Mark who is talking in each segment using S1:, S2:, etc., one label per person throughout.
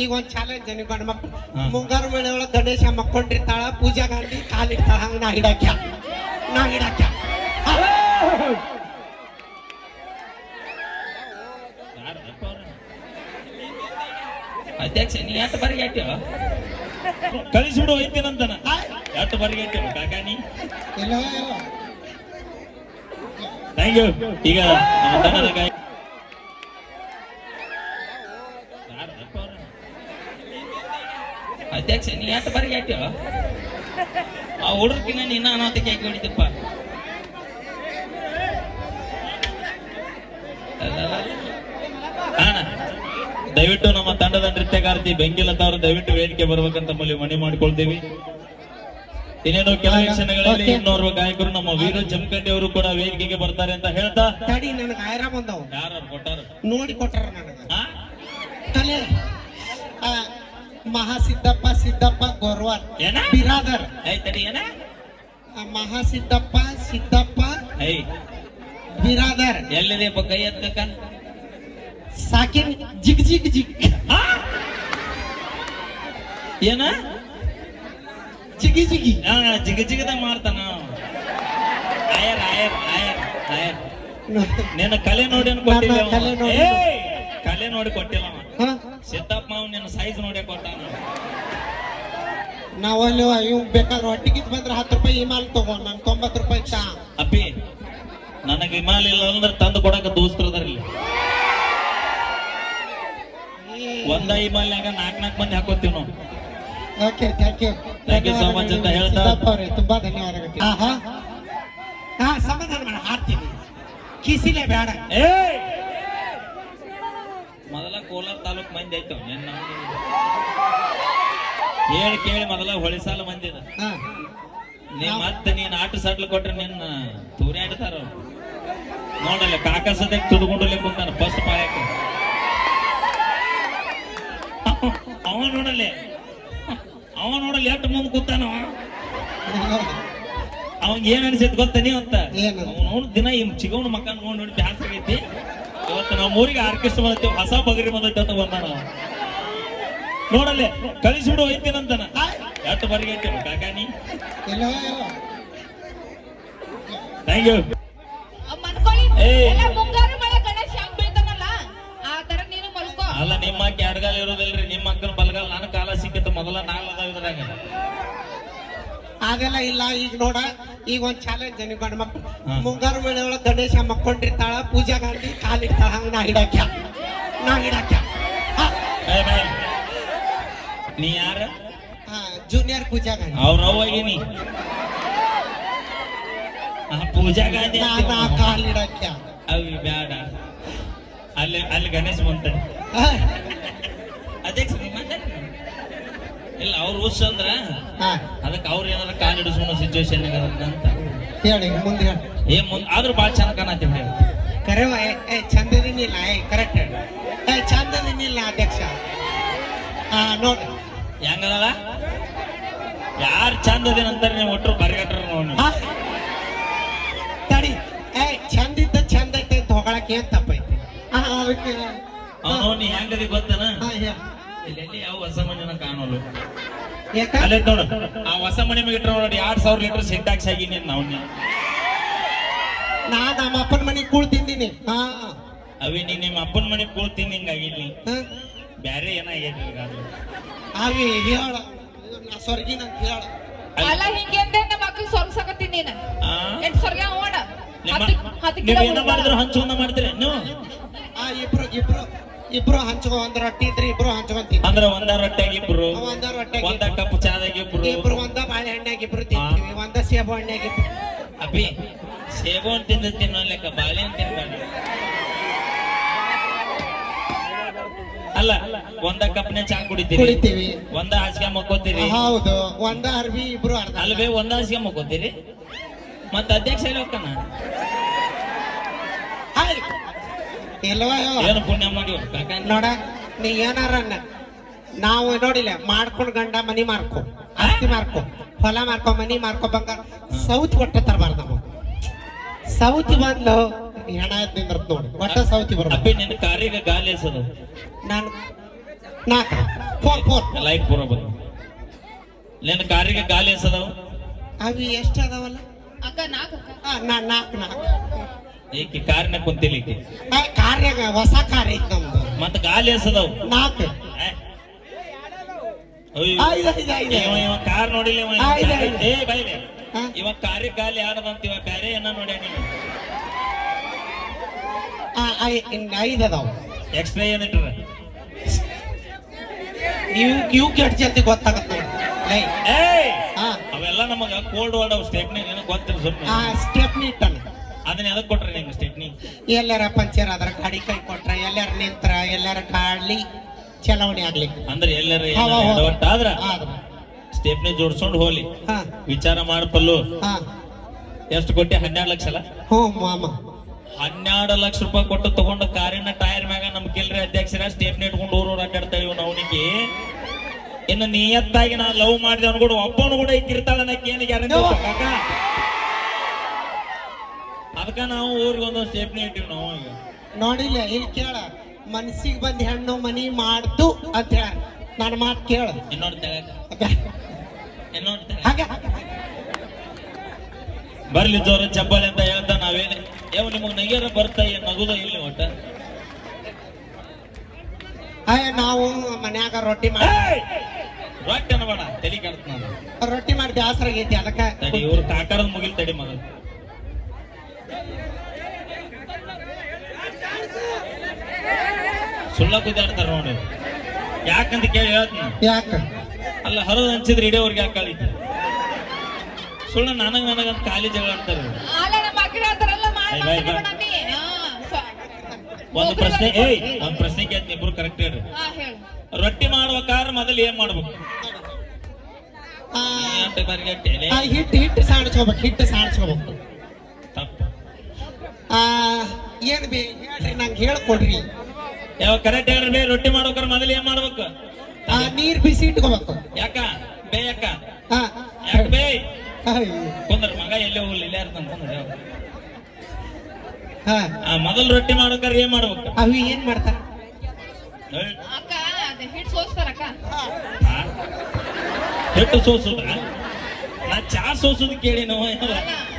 S1: ಈಗ ಒಂದ್ ಚಾಲೆಂಜ್ ನೀವು ಗಂಡ ಮಕ್ಳು? ಮುಂಗಾರು ಮಳೆ ಒಳಗೆ ಗಣೇಶ ಮಕ್ಕೊಂಡಿರ್ತಾಳ ಪೂಜಾ ಗಾಂಧಿ ಕಾಲಿಡ್ತಾಳ ಹಂಗ ನಾ ಹಿಡಾಕ್ಯ ನಾ ಹಿಡಾಕ್ಯ?
S2: ಅಧ್ಯಕ್ಷ ನೀ ಎಷ್ಟು ಬರಿಗೆ ಹಾಕ್ಯವ? ಕಳಿಸ್ಬಿಡು ಹೋಯ್ತೀನಂತನ ಎಷ್ಟು ಬರಿಗೆ ಹಾಕ್ಯವ? ಕಾಕಾನಿ? ಥ್ಯಾಂಕ್ ಯು ಈಗ ನಮ್ಮ ತಂಡದ ಅಧ್ಯಕ್ಷ ನೀ ಎಷ್ಟು ಬರಿಗೆ ಹಾಕ್ಯವ ಆ ಹುಡುಗಿನ ನಿನ್ನ ಅನಾಥಕ್ಕೆ ಹಾಕಿ ಹೊಡಿತಪ್ಪ ದಯವಿಟ್ಟು ನಮ್ಮ ತಂಡದ ನೃತ್ಯಗಾರ್ತಿ ಬೆಂಕಿಲತ ಅವರು ದಯವಿಟ್ಟು ವೇದಿಕೆ ಬರ್ಬೇಕಂತ ಮಲ್ಲಿ ಮನೆ ಮಾಡಿಕೊಳ್ತೀವಿ. ಇನ್ನೇನು ಕೆಲವೇ ಕ್ಷಣಗಳಲ್ಲಿ ಇನ್ನೋರ್ವ ಗಾಯಕರು ನಮ್ಮ ವೀರ ಜಮಖಂಡಿ ಅವರು ಕೂಡ ವೇದಿಕೆಗೆ ಬರ್ತಾರೆ ಅಂತ ಹೇಳ್ತಾ
S1: ತಡಿ ನನಗೆ ಆಯ್ರ ಬಂದವು.
S2: ಯಾರು ಕೊಟ್ಟಾರ
S1: ನೋಡಿ ಕೊಟ್ಟಾರ ನನಗೆ.
S2: ಹಾ?
S1: ತಲೆ ಆ, ಮಹಾಸಿದ್ದಪ್ಪ ಸಿದ್ದಪ್ಪ ಗೋರ್ವಾರ್
S2: ಏನ?
S1: ಬಿರಾದರ್.
S2: ಏನ?
S1: ಮಹಾಸಿದ್ದಪ್ಪ ಸಿದ್ದಪ್ಪ
S2: ಐ
S1: ಬಿರಾದರ್.
S2: ಎಲ್ಲಿದೆ ಕೈ ಎತ್ತ
S1: ಸಾಕಿನ್ ಜಿಗ್ ಜಿಗ್ ಜಿಗ್.
S2: ಹಾ? ಏನ?
S1: ಜಿಗಿ ಜಿಗಿ.
S2: ಆ, ಜಿಗ ಜಿಗದ ಮಾಡ್ತಾನ. ಆಯರ್ ಆಯರ್ ಆಯರ್ ಆಯರ್. ನಿನ್ನ ಕಲೆ ನೋಡಿ ಕೊಟ್ಟಿಲ್ಲ
S1: ಕಲೆ ನೋಡಿ.
S2: ಕೊಟ್ಟಿಲ್ಲ.
S1: ಹಾ?
S2: ಸಿದ್ದಪ್ಪ ನಿನ್ನ ಸೈಜ್ ನೋಡಿ ಕೊಟ್ಟಾನ.
S1: ನಾವಲ್ಲಿ ಇವ್ ಬೇಕಾದ್ರೆ ಹೊಟ್ಟಿಗೆ ಬಂದ್ರೆ ಹತ್ತು ರೂಪಾಯಿ ಇಮಾಲ್ ತಗೋ ನನ್ ತೊಂಬತ್ತು ರೂಪಾಯಿ ಚಾ.
S2: ಅಪ್ಪಿ ನನಗೆ ವಿಮಾನ ಇಲ್ಲ ಅಂದ್ರೆ ತಂದು ಕೊಡಕ ದೋಸ್ತರದಾರಿಲ್ಲ ಒಂದ ಇಮಾಲ್ನಾಗ ನಾಲ್ಕ್ ನಾಲ್ಕು ಮಂದಿ ಹಾಕೋತೀವಿ ನಾವು.
S1: Okay thank you
S2: thank you so much ಅಂತ ಹೇಳ್ತಾ-
S1: ಅವರೇ ತುಂಬಾ ಧನ್ಯವಾದಗಳು. ಹಾ ಹಾ ಸಮಾಧಾನ ಮಾಡ ಹಾಡ್ತೀನಿ. ಕಿಸಿಲೆ ಬೇಡ.
S2: ಮೊದಲ ಕೋಲಾರ ತಾಲೂಕ್ ಮಂದಿ ಆಯ್ತು ನಿನ್ನ ಹೇಳಿ ಕೇಳಿ ಮೊದಲ ಹೊಳಿಸಾಲ ಮಂದಿ ಅದ ನೀ ಮತ್ತೆ ನೀನ್ ಆಟ ಸಡ್ಲು ಕೊಟ್ರೆ ನಿನ್ನ ತೂರಿ ಆಡ್ತಾರ ನೋಡಲ್ಲ ಕಾಕಸದ ತುಡ್ಕೊಂಡಲ್ಲೇ ಕುಂತಾನ ಫಸ್ಟ್ ಪಾಯಕ. ಅವ ನೋಡಲ್ಲ ಅವ ನೋಡಲ್ಲ ಎಷ್ಟು ಮುಂದೆ ಕೂತಾನ ಅವಂಗ ಏನ್ ಅನ್ಸೈತ್ ಗೊತ್ತ ನೀವ್ ಅಂತ? ಅವ್ನು ದಿನ ಈ ಚಿಗವನ ಮಕ್ಕ ನೋಡಿ ನೋಡಿ ಬ್ಯಾಸರ ಆಗೈತಿ. ಇವತ್ತು ನಮ್ಮ ಊರಿಗೆ ಆರ್ಕೆಸ್ಟ್ರಾ ಬಂದೈತಿ ಹೊಸ ಬಗರಿ ಬಂದೈತಿ ಅಂತ ಬಂದಾನ. ನೋಡಲ್ಲೇ ಕಳಿಸ್ಬಿಡು ನಂತನ ಎಷ್ಟು ಬರಿಗೆ ಐತಿ ಕಾಕಾನಿ? ಥ್ಯಾಂಕ್ ಯು ಅಲ್ಲ ನಿಮ್ಮ ಅಕ್ಕ ಎಡಗಾಲ ಇರೋದಿಲ್ರಿ ನಿಮ್ಮ ಅಕ್ಕನ ಬಲಗಾಲ ನನ್ನ ಕಾಲ ಸಿಕ್ಕಿತ್ತು ಮೊದಲ ನಾಲ್ಕು ಇದ್ರಾಗ.
S1: ಅದೆಲ್ಲ ಇಲ್ಲ. ಈಗ ನೋಡ ಈಗ ಒಂದ್ ಚಾಲೆಂಜ್ ಜನ ಗಂಡ ಮಕ್ಳು? ಮುಂಗಾರು ಮಳೆ ಒಳಗ್ ಗಣೇಶ ಮಕ್ಕೊಂಡಿರ್ತಾಳ ಪೂಜಾ ಗಾಂಧಿ ಕಾಲಿಡ್ತಾಳ ಹಂಗ ನಾ ಹಿಡಾಕ್ಯ ನಾ ಹಿಡಾಕ್ಯ.
S2: ನೀ ಯಾರ?
S1: ಹಾ ಜೂನಿಯರ್ ಪೂಜಾ ಗಾಂಧಿ
S2: ಅವ್ರ ಅವ್ವಗಿನಿ ಪೂಜಾ ಗಾಂಧಿ
S1: ನಾ ಕಾಲಿಡಾಕ್ಯ
S2: ಅವಿ ಬ್ಯಾಡ. ಅಲ್ಲಿ ಅಲ್ಲಿ ಗಣೇಶ ಬಂತ
S1: ಹಾ.
S2: ಅಧ್ಯಕ್ಷ ನೀವ್ ಮಾತಾಡ್ರಿ. ಇಲ್ಲ ಅವ್ರ ಉಸ್ ಅಂದ್ರ
S1: ಹಾ.
S2: ಅದಕ್ಕೆ ಅವ್ರ ಏನಾರ ಕಾಲ್ ಹಿಡಿಸ್ಕೊಂಡು ಸಿಚುವೇಶನ್ ಅಂತ.
S1: ಹೇಳಿ ಮುಂದೆ ಹೇಳಿ.
S2: ಏ ಮುಂದ್ ಆದ್ರೂ ಬಾಳ ಚಂದ ಕಾಣತ್ತೀವಿ ಹೇಳಿ
S1: ಕರೆವ ಏ ಏ ಕರೆಕ್ಟ್ ಏ ಚಂದದಿನಿಲ್ಲ ಅಧ್ಯಕ್ಷ. ಹಾ ನೋಡಿ.
S2: ಹೆಂಗದಲ್ಲ? ಯಾರು ಚಂದ ಅದೇನ ಅಂತಾರೆ ನೀವು ಒಟ್ಟರು ಬರಿಗಟ್ರ ನೋಡಿ
S1: ಹಾ? ತಡಿ. ಏ ಚಂದ ಇದ್ದ ಚಂದ ಐತೆ ಅಂತ ಹೊಗಳಕ್ಕೆ ಏನ್ ತಪ್ಪೈತಿ? ಹಾ, ಅದಕ್ಕೆ
S2: ಅವನು ನೀ ಹೆಂಗದಿ ಗೊತ್ತನ?
S1: ಹಾ, ಹೇಳು.
S2: ಇಲ್ಲಿ ಯಾವ ಹೊಸ ಮನೆನ
S1: ಯಾಕ?
S2: ಅಲ್ಲೇ ನೋಡು. ಆ ಹೊಸ ಮನೆ ಮೇಲೆ ಇಟ್ರ ನೋಡಿ ಎರಡ್ ಸಾವಿರ ಲೀಟರ್ ಸಿಂಟಾಕ್ಸ್ ಆಗಿನಿ ನಾವು
S1: ನಾ ನಮ್ಮ ಅಪ್ಪನ ಮನೆಗೆ ಕೂಳ್ ತಿಂದೀನಿ. ಹಾ
S2: ಅವೇ ನೀ ನಿಮ್ಮ ಅಪ್ಪನ ಮನೆ ಕೂಳ್ತೀನಿ ಹಿಂಗಾಗಿನಿ
S1: ಹಾ?
S2: ಬ್ಯಾರೆ ಈಗ ಅದು?
S1: ಅವಿ ಹೇಳ. ನಾ ಸ್ವರ್ಗಿ ನಂಗೆ ಹೇಳ
S3: ಅಲ್ಲ. ಹಿಂಗೆ ನಮ್ಮ ಮಕ್ಕಳು ಸೊರ್ಸಕತ್ತೀನಿ ನೀನು.
S2: ಆ?
S3: ಸ್ವರ್ಗ ಓಡ
S2: ನಿಮ್ಮ
S3: ಹತ್ತು
S2: ನೀವ್ ಏನ ಮಾಡಿದ್ರು ಹಂಚುವಂದ ಮಾಡ್ತೀರಿ. ನೀವು?
S1: ಆ ಇಬ್ರು ಇಬ್ರು. ಇಬ್ರು ಹಂಚ್ಕೊ ಒಂದ್ ರೊಟ್ಟಿ ಇದ್ರೆ ಇಬ್ರು ಹಂಚ್ಕೊಂತೀವಿ
S2: ಅಂದ್ರ ಒಂದ ರೊಟ್ಟಿ ಇಬ್ರು
S1: ಒಂದ ರೊಟ್ಟಿ
S2: ಒಂದ ಕಪ್ ಚಾದಾಗ ಇಬ್ರು.
S1: ಇಬ್ರು ಒಂದ ಬಾಳೆಹಣ್ಣಾಗ ಇಬ್ರು ತಿಂತೀವಿ ಒಂದ ಸೇಬು ಹಣ್ಣಾಗ ಇಬ್ರು.
S2: ಅಪ್ಪಿ ಸೇಬು ಅಂತ ತಿಂದ ತಿನ್ನೋ ಲೆಕ್ಕ ಬಾಳೆ ಅಂತ ತಿನ್ಬೇಡ ಅಲ್ಲ ಒಂದ ಕಪ್ನೆ ಚಾ ಕುಡಿತೀವಿ
S1: ಕುಡಿತೀವಿ.
S2: ಒಂದ ಹಾಸಿಗೆ ಮಕ್ಕೋತೀರಿ?
S1: ಹೌದು ಒಂದ ಅರ್ವಿ ಇಬ್ರು ಅರ್ಧ.
S2: ಅಲ್ವೇ ಒಂದ ಹಾಸಿಗೆ ಮಕ್ಕೋತೀರಿ? ಮತ್ತ ಅಧ್ಯಕ್ಷ ಎಲ್ಲಿ ಹೋಗ್ತಾನ.
S1: ಇಲ್ವಾ?
S2: ಏನು ಪುಣ್ಯ ಮಾಡಿ
S1: ನೋಡ ನೀ ಏನಾರ ನಾವು ನೋಡಿಲ್ಲ ಮಾಡ್ಕೊಂಡು ಗಂಡ ಮನಿ ಮಾರ್ಕೊ ಆಸ್ತಿ ಮಾರ್ಕೊ ಹೊಲ ಮಾರ್ಕೊ ಮನಿ ಮಾರ್ಕೊ ಬಂಗ ಸೌತ್ ಒಟ್ಟ ತರಬಾರ್ದು ನಾವು ಸೌತಿ ಬಂದ್ಲು ಹೆಣ ನಿಂದ್ರತ್ ನೋಡಿ. ಒಟ್ಟ ಸೌತಿ ಬರ್ಬೇಕು
S2: ಅಪ್ಪಿ ನಿನ್ನ ಕಾರಿಗೆ ಗಾಲಿ ಎಸದು.
S1: ನಾನು ನಾಲ್ಕು. Four four.
S2: ಲೈಟ್ ಪೂರ ಬಂದು. ನಿನ್ನ ಕಾರಿಗೆ ಗಾಲಿ ಎಸದವು?
S1: ಅವಿ ಎಷ್ಟು ಅದಾವಲ್ಲ
S3: ಅಕ್ಕ. ನಾಲ್ಕು
S1: ನಾ- ನಾಲ್ಕು ನಾಲ್ಕು.
S2: ಈಕಿ? ಕಾರಿನ
S1: ಕುಂತಿಲಿಕ್ಕೆ ಕಾರ್ಯಾಗ ಹೊಸ ಕಾರ್ಯ ಐತಿ ನಮ್ದು.
S2: ಮತ್ತ ಗಾಲಿ ಎಸದವು.
S1: ನಾಲ್ಕು. ಐದು ಐದು ಐದು
S2: ಇವ ಕಾರ್ ನೋಡಿಲ್ಲ ಇವ
S1: ಆ.
S2: ಏ ಬೈಲೆ.
S1: ಹಾ?
S2: ಇವ ಕಾರಿ ಗಾಲಿ ಆಡದಂತ ಇವ ಕಾರ್ಯ ಏನ ನೀನು?
S1: ಆ, ಐ- ಇನ್ ಐದು ಅದಾವ.
S2: ಎಕ್ಸ್ಟ್ರಾ ಏನಿಟ್ರ
S1: ಇವ್ ಇವ್ ಕೆಟ್ಟ ಜಲ್ದಿ ಗೊತ್ತಾಗತ್ತೆ ನೋಡಿ
S2: ಏಯ್.
S1: ಹಾ.
S2: ಅವೆಲ್ಲ ನಮಗ ಕೋಲ್ಡ್ ವರ್ಡ್ ಅವ್. ಸ್ಟೇಟ್ನಿ ಏನೋ ಗೊತ್ತಿರ
S1: ಆ
S2: ಸುಮ್ಮನೆ
S1: ಸ್ಟೆಪ್ನಿ ಇಟ್ಟನ
S2: ಅದನ್ನ ಎದಕ್ ಕೊಟ್ರಿ ನಿಮ್ಗೆ ಸ್ಟೆಪ್ನಿ?
S1: ಎಲ್ಲಾರ ಪಂಚರ್ ಆದ್ರ ಗಾಡಿ ಕೈ ಕೊಟ್ರ ಎಲ್ಲಾರ ನಿಂತ್ರ ಎಲ್ಲಾರ ಕಾಡ್ಲಿ ಚಲಾವಣೆ ಆಗ್ಲಿ
S2: ಅಂದ್ರೆ ಎಲ್ಲರ ಆದ್ರ
S1: ಆದ್ರ
S2: ಸ್ಟೇಪ್ನಿ ಜೋಡ್ಸ್ಕೊಂಡು ಹೋಲಿ
S1: ಹಾ.
S2: ವಿಚಾರ ಮಾಡಪಲ್ಲು.
S1: ಹಾ.
S2: ಎಷ್ಟು ಕೊಟ್ಟಿ? ಹನ್ನೆರಡು ಲಕ್ಷ ಅಲ್ಲ?
S1: ಹ್ಞೂ ಮಾಮ.
S2: ಹನ್ನೆರಡು ಲಕ್ಷ ರೂಪಾಯಿ ಕೊಟ್ಟು ತಗೊಂಡು ಕಾರಿನ ಟೈರ್ ಮ್ಯಾಗ ನಮ್ ಕೆಲ್ರಿ ಅಧ್ಯಕ್ಷರ ಸ್ಟೇಪ್ನಿ ಇಟ್ಕೊಂಡು ಊರು ಅಡ್ಡಾಡ್ತಾ ಇವ್ ಅವನಿಗೆ. ಇನ್ನು ನಿಯತ್ತಾಗಿ ನಾ ಲವ್ ಮಾಡಿದೆ ಅವ್ನು ಕೂಡ ಒಬ್ಬನು ಕೂಡ ಇಕ್ಕಿರ್ತಾಳ ಅನ್ನಕ್ಕೆ ಏನು ಗ್ಯಾರಂಟಿ ಅದಕ್ಕ ನಾವು ಊರಿಗೆ ಒಂದೊಂದು ಸ್ಟೇಪ್ನಿ ಇಟ್ಟಿವಿ ನಾವು ಈಗ.
S1: ನೋಡಿಲ್ಲ ಇಲ್ಲಿ ಕೇಳ. ಮನ್ಸಿಗೆ ಬಂದ್ ಹೆಣ್ಣು ಮನಿ ಮಾಡ್ತು ಅಂತ ಹೇಳ. ನನ್ನ ಮಾತು ಕೇಳ.
S2: ಇನ್ನೊಂದು ಬರ್ಲಿ ಜೋರ ಚಪ್ಪಾಳೆ ಅಂತ ಹೇಳ್ತಾ ನಾವೇನೆ ಯಾವ ನಿಮಗೆ ನಗಿಯರ ಬರ್ತಾ ಏನ್ ನಗುದ ಇಲ್ಲಿ ಒಟ್ಟ?
S1: ಅಯ್ಯ ನಾವು ಮನ್ಯಾಗ ರೊಟ್ಟಿ ಮಾಡಿ!
S2: ರೊಟ್ಟಿ ಅನ್ಬೇಡ ತಲೆ ಕೆಡ್ತ ನಾನು.
S1: ರೊಟ್ಟಿ ಮಾಡಿ ಬ್ಯಾಸರ ಆಗೈತಿ ಅದಕ್ಕೆ
S2: ತಡಿ ಇವ್ರು ಕಾಕರದ ಮುಗಿಲ್ ತಡಿ ಮೊದಲು ಸುಳ್ಳ ಕುದ್ದಾಡ್ತಾರ ನೋಡಿ ಯಾಕಂತ ಕೇಳಿ ಹೇಳ್ತೀನಿ.
S1: ಯಾಕ?
S2: ಅಲ್ಲ ಹರಿದು ಹಂಚಿದ್ರೆ ಇಡೀವರೆಗೆ ಯಾಕೆ ಕಳೀತಿ ಸುಳ್ಳ ನನಗ ನನಗಂತ ಖಾಲಿ ಜಗಳ
S3: ಅಂತಾರೆ.
S2: ಒಂದು ಪ್ರಶ್ನೆ ಏಯ್ ಒಂದ್ ಪ್ರಶ್ನೆ ಕೇಳ್ತೀನಿ ಇಬ್ರು ಕರೆಕ್ಟ್ ಹೇಳ್ರಿ.
S3: ಹಾ ಹೇಳು.
S2: ರೊಟ್ಟಿ ಮಾಡ್ಬೇಕಾದ್ರೆ ಮೊದಲು ಏನ್ ಮಾಡ್ಬೇಕು?
S1: ಹಿಟ್ಟು ಹಿಟ್ಟು ಸಾಣಿಸ್ಕೋಬೇಕು ಹಿಟ್ಟು ಸಾಣಿಸ್ಕೋಬೇಕು.
S2: ತಪ್ಪು.
S1: ಆ ಏನ್ ಬೇ ಹೇಳ್ರಿ ನಂಗೆ ಹೇಳ್ಕೊಡ್ರಿ.
S2: ಯಾವ ಕರೆಕ್ಟ್ ಹೇಳ್ರಿ ಬೇ ರೊಟ್ಟಿ ಮಾಡ್ಬೇಕಾರ ಮೊದಲು ಏನ್ ಮಾಡ್ಬೇಕು?
S1: ಆ ನೀರ್ ಬಿಸಿ ಇಟ್ಕೋಬೇಕು.
S2: ಯಾಕ? ಬೇ ಯಾಕ?
S1: ಹಾ
S2: ಯಾಕ ಬೇ. ಕುಂದ್ರ ಮಗ ಎಲ್ಲಿ ಹೋಗ್ಲಿ ಇಲ್ಲೇ
S1: ಹಾ.
S2: ಆ ಮೊದಲು ರೊಟ್ಟಿ ಮಾಡ್ಬೇಕಾರೆ ಏನ್ ಮಾಡ್ಬೇಕು?
S1: ಅವ್ ಏನ್ ಮಾಡ್ತಾರ?
S3: ಅಕ್ಕ ಅದ ಹಿಟ್?
S2: ಹಿಟ್ಟು ಸೋಸುದ ನಾ ಚಾ ಸೋಸುದು ಕೇಳಿ ನಾವು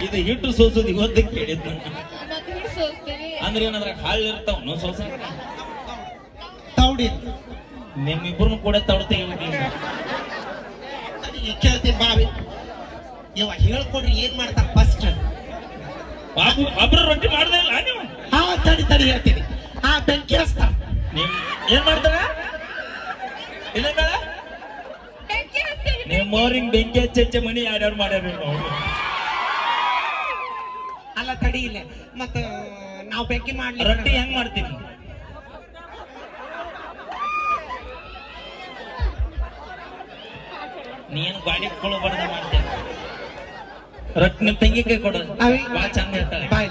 S2: ಇದು ಹಿಟ್ಟು ಸೋಸುದು ಇವತ್ತು ಕೇಳಿದ್ ಅಂದ್ರೆ ಏನಾದ್ರ ಹಾಳು ಇರ್ತಾವ ನಾವು ಸೋಸ?
S1: ತೌಡಿ.
S2: ನಿಮ್ಮಿಬ್ರು ಕೂಡ ತಡ ತೆಗಿಬೇಕು
S1: ಕೇಳ್ತೀನಿ ಬಾವಿ ಇವ ಹೇಳ್ಕೊಡ್ರಿ ಏನ್ ಮಾಡ್ತಾರ ಫಸ್ಟ್
S2: ಬಾಬು ಒಬ್ರು ರೊಟ್ಟಿ ಮಾಡ್ದಲ್ಲ ನೀವು?
S1: ಹಾ ತಡಿ ತಡಿ ಹೇಳ್ತೀನಿ. ಹಾ ಬೆಂಕಿ ಹಸ್ತಾರ
S2: ನಿಮ್ ಏನ್ ಮಾಡ್ತಾರ? ಇಲ್ಲ ಬೇಡ
S3: ಬೆಂಕಿ
S2: ಹಚ್ಚ ಮನಿ ಯಾರ್ಯಾರು ಮಾಡ್ಯಾರ ನಾವು
S1: ಅಲ್ಲ ತಡಿ ಇಲ್ಲ. ಮತ್ತ ನಾವು ಬೆಂಕಿ ಮಾಡ್ಲಿ
S2: ರೊಟ್ಟಿ ಹೆಂಗ್ ಮಾಡ್ತೀನಿ ನೀನು ಗಾಡಿ ಕೊಳ್ಳಬಾರ್ದ ಮಾಡ್ತೀನಿ ರೊಟ್ಟಿ ನಿಮ್ ತಂಗಿ ಕೈ ಕೊಡು ಭಾಳ ಚಂದ ಹೇಳ್ತಾಳೆ
S1: ಬಾಯ್.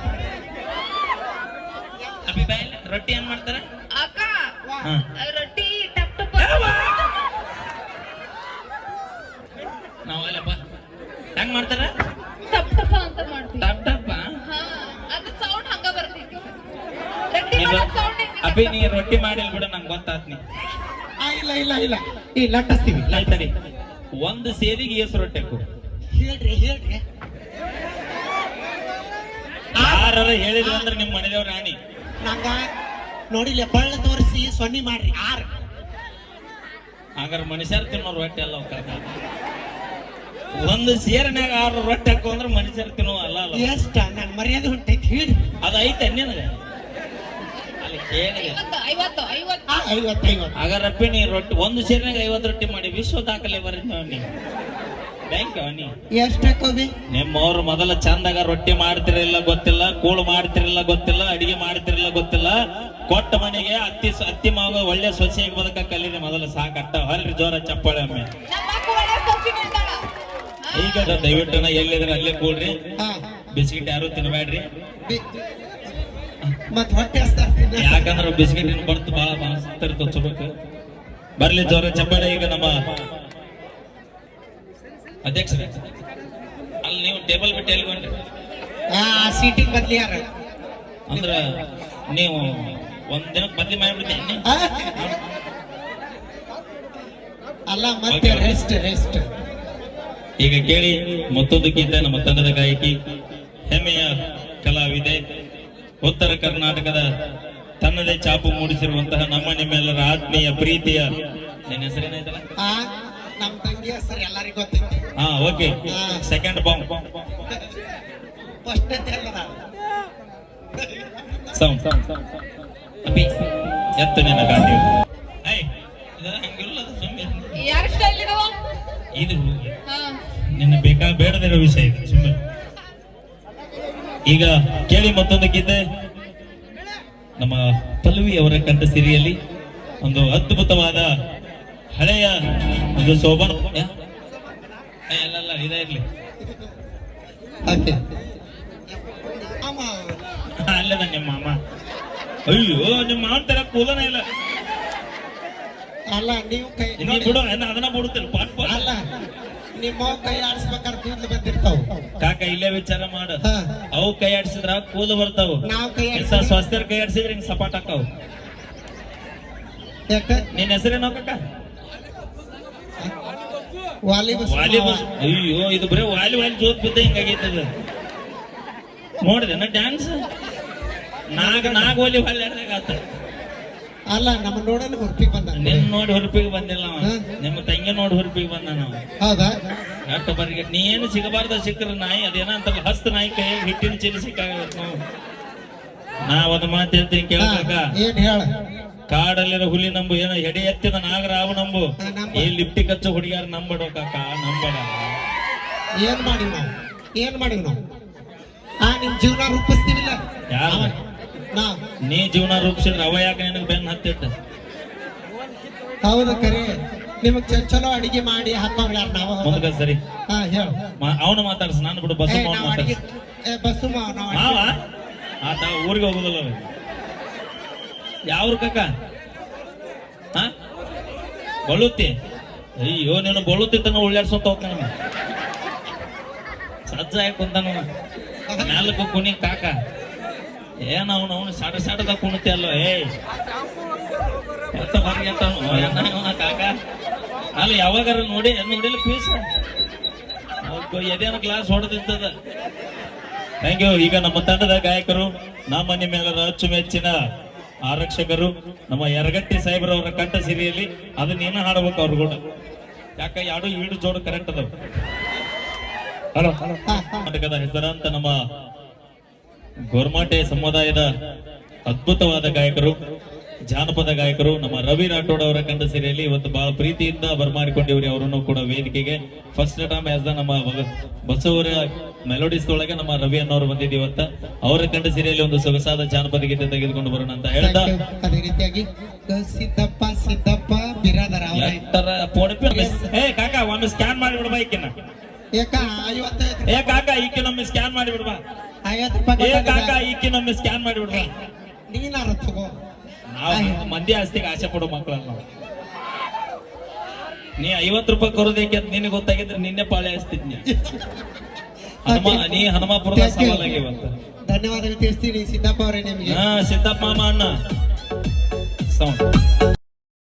S2: ಅಭಿ ಬಾಯ್ ರೊಟ್ಟಿ ಏನ್ ಮಾಡ್ತಾರ?
S3: ಅಕ್ಕ
S2: ಹಾ.
S3: ರೊಟ್ಟಿ ಟಪ್ ಟಪ್
S2: ನಾವಲ್ಲಪ್ಪ ಹೆಂಗ್ ಮಾಡ್ತಾರ?
S3: ಟಪ್ ಟಪ್ ಅಂತ ಮಾಡ್ತೀವಿ.
S2: ಟಪ್ ಟಪ್
S3: ಹಾ ಅದು ಸೌಂಡ್ ಹಂಗ ಬರ್ತೈತಿ ರೊಟ್ಟಿ ಸೌಂಡ್
S2: ಅಭಿ ನೀ ರೊಟ್ಟಿ ಮಾಡಿಲ್ ಬಿಡ ನಂಗೆ ಗೊತ್ತಾತ್ ನೀ
S1: ಆ, ಇಲ್ಲ ಇಲ್ಲ ಇಲ್ಲ. ಈ ಲಟ್ಟಿಸ್ತೀವಿ
S2: ಆಯ್ತಡಿ ಒಂದು ಸೇರಿಗೆ ಏಸು ರೊಟ್ಟಿ ಹಾಕು
S1: ಹೇಳ್ರಿ ಹೇಳ್ರಿ.
S2: ಯಾರ ಹೇಳಿದ್ರು ಅಂದ್ರೆ ನಿಮ್ಮ ಮನೆದೇವ್ರ ರಾಣಿ
S1: ನಂಗ ನೋಡಿಲ್ಲ ಬಳ್ಳ ತೋರಿಸಿ ಸೊನ್ನಿ ಮಾಡ್ರಿ ಆರ್.
S2: ಹಾಗಾದ್ರೆ ಮನುಷ್ಯರು ತಿನ್ನೋರು ರೊಟ್ಟಿ ಅಲ್ಲ ಒಂದು ಸೇರಿನಾಗ ಆರು ರೊಟ್ಟಿ ಹಾಕು ಅಂದ್ರೆ ಮನುಷ್ಯರು ತಿನ್ನೋ ಅಲ್ಲ ಅಲ್ಲ.
S1: ಎಷ್ಟ ನನ್ ಮರ್ಯಾದೆ ಹೊಂಟೈತಿ ಹೇಳಿ
S2: ಅದು ಐತೆ ನಿನಗೆ? ಕೇಳಿ
S3: ಐವತ್ತು ಐವತ್ತು ಐವತ್ತು.
S1: ಆ ಐವತ್ತು ಐವತ್ತು.
S2: ನೀ ರೊಟ್ಟಿ ಒಂದು ಸೇರಿನಾಗ ಐವತ್ತು ರೊಟ್ಟಿ ಮಾಡಿ ವಿಶ್ವ ದಾಖಲೆ ಬರೀ ನೀ ಯು ನೀ ನಿಮ್ಮವ್ರು ಮೊದಲ ಚಂದಾಗ ರೊಟ್ಟಿ ಮಾಡ್ತಿರಲಿಲ್ಲ ಗೊತ್ತಿಲ್ಲ ಕೂಳು ಮಾಡ್ತಿರಲಿಲ್ಲ ಗೊತ್ತಿಲ್ಲ ಅಡಿಗೆ ಮಾಡ್ತಿರಲಿಲ್ಲ ಗೊತ್ತಿಲ್ಲ. ಕೊಟ್ಟ ಮನೆಗೆ ಅತ್ತಿ ಅತ್ತಿ ಮಾವ ಒಳ್ಳೆ ಸೊಸೆಯಾಗಿ ಬದಕ ಕಲೀರಿ ಮೊದಲ ಸಾಕಟ್ಟ. ಹಲ್ರಿ ಜೋರ ಚಪ್ಪಾಳೆ ಒಮ್ಮೆ.
S3: ಸೊಸಿ.
S2: ಈಗ ದಯವಿಟ್ಟು ನಾ ಎಲ್ಲಿದ್ರೆ ಅಲ್ಲೇ ಕೂಡ್ರಿ.
S1: ಹಾ.
S2: ಬಿಸ್ಕಿಟ್ ಯಾರು ತಿನ್ಬೇಡ್ರಿ
S1: ಮತ್ ಹೊಟ್ಟೆ
S2: ಯಾಕಂದ್ರ ಬಿಸ್ಕಿಟ್ ಬರ್ತು ಬಹಳ ಮಸ್ತಿರ್ತ ಚುರುಕು ಬರ್ಲಿ ಜೋರ ಚಪ್ಪಾಳೆ ಈಗ ನಮ್ಮ ಅಧ್ಯಕ್ಷರೇ. ಅಲ್ಲಿ ನೀವು ಟೇಬಲ್ ಬಿಟ್ಟು ಎಲ್ಕೊಂಡ್ರಿ
S1: ಆ ಸೀಟಿಗೆ ಬದ್ಲಿ ಯಾರ?
S2: ಅಂದ್ರ ನೀವು ಒಂದ್ ದಿನಕ್ಕೆ ಬದ್ಲಿ ಮಾಡಿಬಿಡ್ತೀನಿ
S1: ಅಲ್ಲ ಮತ್ತೆ ರೆಸ್ಟ್ ರೆಸ್ಟ್
S2: ಈಗ ಕೇಳಿ ಮತ್ತೊಂದಕ್ಕಿಂತ ಗೀತೆ ನಮ್ಮ ತಂಡದ ಗಾಯಕಿ ಹೆಮ್ಮೆಯ ಕಲಾವಿದೆ ಉತ್ತರ ಕರ್ನಾಟಕದ ತನ್ನದೇ ಚಾಪು ಮೂಡಿಸಿರುವಂತಹ ನಮ್ಮ ನಿಮ್ಮೆಲ್ಲರ ಆತ್ಮೀಯ ಪ್ರೀತಿಯ ನಿನ್ನ ಹೆಸರೇನಾಯ್ತಲ್ಲ
S1: ಆ ನಮ್ ತಂಗಿ ಹೆಸರು ಎಲ್ಲರಿಗೂ ಗೊತ್ತೈತಿ.
S2: ಹಾ okay. Second bomb
S1: first
S2: sound ಅಪ್ಪಿ ಎತ್ತು ನಿನ್ನ ಗಾಡಿ ಹಂಗಿಲ್ಲ ಅದು ಸುಮ್ಮನೆ
S3: ಯಾರ ಸ್ಟೈಲ್
S2: ಇದು.
S3: ಹಾ.
S2: ನಿನ್ನ ಬೇಕಾ ಬೇಡದಿರೋ ವಿಷಯ ಇದು ಸುಮ್ಮನೆ ಈಗ ಕೇಳಿ ಮತ್ತೊಂದು ಗೀತೆ ನಮ್ಮ ಪಲ್ಲವಿ ಅವರ ಕಂಠ ಸಿರಿಯಲ್ಲಿ ಒಂದು ಅದ್ಭುತವಾದ ಹಳೆಯ ಒಂದು ಶೋಭನ. ಇದೇ ಇರ್ಲಿ. ಅಲ್ಲದ ನಿಮ್ಮ ಮಾಮ ಅಯ್ಯೋ ನಿಮ್ಮ ಮಾಡ್ತಾರ ತರ ಕೂದನೇ ಇಲ್ಲ.
S1: ಅಲ್ಲ ನೀವು
S2: ಅದನ್ನ ಬಿಡುತ್ತಿಲ್ಲ ಪಾಟ್
S1: ಅಲ್ಲ. ನಿಮ್ಮ ಕೈ ಆಡಿಸ್ಬೇಕಾದ್ರೆ ಕೂದಲು ಬಂದಿರ್ತಾವ
S2: ಕಾಕ ಇಲ್ಲೇ ವಿಚಾರ ಮಾಡು.
S1: ಹಾ.
S2: ಅವು ಕೈ ಆಡಿಸಿದ್ರ ಕೂದಲು ಬರ್ತಾವ.
S1: ನಾವ್ ಕೈ ಆಡಿಸಿದ್ರೆ-
S2: ಸ್ವಸ್ಥರ ಕೈ ಆಡಿಸಿದ್ರೆ ಹಿಂಗ್ ಸಪಾಟ್ ಹಾಕಾವು?
S1: ಯಾಕ?
S2: ನಿನ್ನ ಹೆಸರೇನೋ ಕಾಕ?
S1: ವಾಲಿ ಬಸ್
S2: ವಾಲಿ ಬಸ್ ಅಯ್ಯೋ ಇದು ಬರೀ ವಾಲಿ ವಾಲಿ ಜೋತ್ ಬಿದ್ದ ಹಿಂಗಾಗೈತದ ನೋಡಿದೆ ಡ್ಯಾನ್ಸ್ ನಾಗ ನಾಗ ಒಲಿ ವಾಲಿ ಆಡ್ದಾಗ
S1: ಅಲ್ಲ ನಮ್ಮ ನೋಡಲು ಹೊರಪಿಗೆ ಬಂದ.
S2: ನಿನ್ ನೋಡಿ ಹೊರಪಿಗೆ ಬಂದಿಲ್ಲ ಅವ. ನಿಮ್ಮ ತಂಗಿ ನೋಡಿ ಹೊರಪಿಗೆ ಬಂದ ನಾವು
S1: ಹೌದಾ?
S2: ಅಷ್ಟು ಬರಿಗೆ ನೀ ಏನು ಸಿಗಬಾರ್ದ ಸಿಕ್ಕರ ನಾಯಿ ಅದೇನ ಅಂತ ಹಸ್ತ ನಾಯಿ ಕೈ ಹಿಟ್ಟಿನ ಚೀಲ ಸಿಕ್ಕಾಗತ್ತೆ ನಾವು. ನಾ ಒಂದು ಮಾತು ಹೇಳ್ತೀನಿ ಕೇಳಬೇಕ?
S1: ಏನ್ ಹೇಳ?
S2: ಕಾಡಲ್ಲಿರೋ ಹುಲಿ ನಂಬು ಏನ ಎಡೆ ಎತ್ತಿದ ನಾಗರಾವು ನಂಬು.
S1: ನಂಬು.
S2: ಈ ಲಿಪ್ಟಿ ಕಚ್ಚ ಹುಡುಗಿಯಾರ ನಂಬಡೋ ಕಾಕ ನಂಬಡ.
S1: ಏನ್ ಮಾಡಿವ್ ನಾವು ಏನ್ ಮಾಡಿವ್ ನಾವು ಆ ನಿಮ್ ಜೀವನ ರೂಪಿಸ್ತೀವಿಲ್ಲ?
S2: ಯಾರು? ನೀ. ಜೀವನ ರೂಪಿಸಿದ್ರೆ ಅವ ಯಾಕೆ ನಿನಗೆ ಬೆನ್ನ ಹತ್ತಿಟ್ಟ
S1: ಹೌದು ಕರೆ. ನಿಮಗ್ ಚಲೋ ಅಡಿಗೆ ಮಾಡಿ ಹಾಕೋರ್ ಯಾರು ನಾವು?
S2: ಮುಂದಕ ಸರಿ.
S1: ಹಾ ಹೇಳ.
S2: ಅವನು ಮಾತಾಡ್ಸ ನಾನು ಬಿಡು ಬಸ್
S1: ಬಸ್ಸು ಮಾವ?
S2: ಆತ ಊರಿಗೆ ಹೋಗುದಿಲ್ಲ. ಯಾವ್ರ ಕಾಕ? ಹಾ? ಬಳುತ್ತಿ ಅಯ್ಯೋ ನೀನು ಬಳುತ್ತಿ ತನ ಉಳ್ಳಾಡ್ಸೋತ ಹೋಗ್ತಾನ ಸಜ್ಜ ಆಗಿ ಕುಂತಾನ ನಾಲ್ಕು ಕುನಿ ಕಾಕ. ಏನ ಅವನು ಅವನು ಸಡ ಸಡದ ಕುಣಿತೆ ಅಲ್ಲೋ ಏಯ್ ಎತ್ತ ಇವನ ಕಾಕ. ಅಲ್ಲಿ ಯಾವಾಗಾರ ನೋಡಿ ನೋಡಿಲ್ಲ ಪೀಸ್. ಎದೇನು ಗ್ಲಾಸ್ ಹೊಡೆದಿರ್ತದ ಥ್ಯಾಂಕ್ ಯು. ಈಗ ನಮ್ಮ ತಂಡದ ಗಾಯಕರು ನಮ್ಮ ನಿಮ್ಮೆಲ್ಲರ ಅಚ್ಚುಮೆಚ್ಚಿನ ಆರಕ್ಷಕರು ನಮ್ಮ ಯರಗಟ್ಟಿ ಸಾಹೇಬ್ರವರ ಕಂಠ ಸಿರಿಯಲ್ಲಿ ಅದನ್ನ ನೀನು ಹಾಡಬೇಕು ಅವ್ರು ಕೂಡ ಯಾಕ ಯಾರು ಈಡು ಜೋಡು ಕರೆಕ್ಟ್ ಅದಾವ. ಹಲೋ. ಕರ್ನಾಟಕದ ಹೆಸರಾಂತ ನಮ್ಮ ಗೋರ್ಮಾಟೆ ಸಮುದಾಯದ ಅದ್ಭುತವಾದ ಗಾಯಕರು ಜಾನಪದ ಗಾಯಕರು ನಮ್ಮ ರವಿ ರಾಠೋಡ್ ಅವರ ಕಂಡ ಸೀರೆಯಲ್ಲಿ ಇವತ್ತು ಬಹಳ ಪ್ರೀತಿಯಿಂದ ಬರಮಾಡಿಕೊಂಡಿವ್ರಿ ಅವರನ್ನು ಕೂಡ ವೇದಿಕೆಗೆ. ಫಸ್ಟ್ ಟೈಮ್ ಆಸ್ ದ ನಮ್ಮ ಬಸವರ ಮೆಲೋಡಿಸ್ ಒಳಗೆ ನಮ್ಮ ರವಿ ಅನ್ನೋರು ಬಂದಿದ್ದು ಇವತ್ತ. ಅವರ ಕಂಡ ಸೀರೆಯಲ್ಲಿ ಒಂದು ಸೊಗಸಾದ ಜಾನಪದ ಗೀತೆ ತೆಗೆದುಕೊಂಡು ಬರೋಣ ಅಂತ ಹೇಳ್ತಾ
S1: ಅದೇ ರೀತಿಯಾಗಿ ಸಿದ್ದಪ್ಪ ಸಿದ್ದಪ್ಪ ಬಿರಾದರ ಅವ್ರ.
S2: ಎತ್ತರ ಫೋನ್ ಪೇ ಏ ಕಾಕ ಒಮ್ಮೆ ಸ್ಕ್ಯಾನ್ ಮಾಡಿ
S1: ಏಕ ಐವತ್ತೈದು
S2: ಏ ಕಾಕ ಈಕಿನೊಮ್ಮೆ ಸ್ಕ್ಯಾನ್ ಮಾಡಿ ಬಿಡ್ಬಾ
S1: ಐವತ್ತು ರೂಪಾಯಿ
S2: ಏ ಕಾಕ ಈಕಿನೊಮ್ಮೆ ಸ್ಕ್ಯಾನ್ ಮಾಡಿ ಬಿಡ್ಬಾ
S1: ನೀನಾರ ತಗೋ.
S2: ನಾವು ಮಂದಿ ಆಸ್ತಿಗೆ ಆಸೆ ಪಡೋ ಮಕ್ಕಳಲ್ಲ ನಾವು. ನೀ ಐವತ್ತು ರೂಪಾಯಿ ಕೊರೋದಕ್ಕೆ ಅಂತ ನಿನಗೆ ಗೊತ್ತಾಗಿದ್ರೆ ನಿನ್ನೆ ಪಾಳೆ ಹಚ್ತಿದ್ನಿ. ಹನುಮ ನೀ ಹನುಮಾಪುರದ
S1: Thank you.
S2: ಸವಾಲಾಗಿ
S1: ಧನ್ಯವಾದಗಳು ತಿಳಿಸ್ತೀನಿ ಸಿದ್ದಪ್ಪ ಅವರೇ ನಿಮಗೆ.
S2: ಹಾ ಸಿದ್ದಪ್ಪ ಮಾಮ ಅಣ್ಣ. ಸೌಂಡ್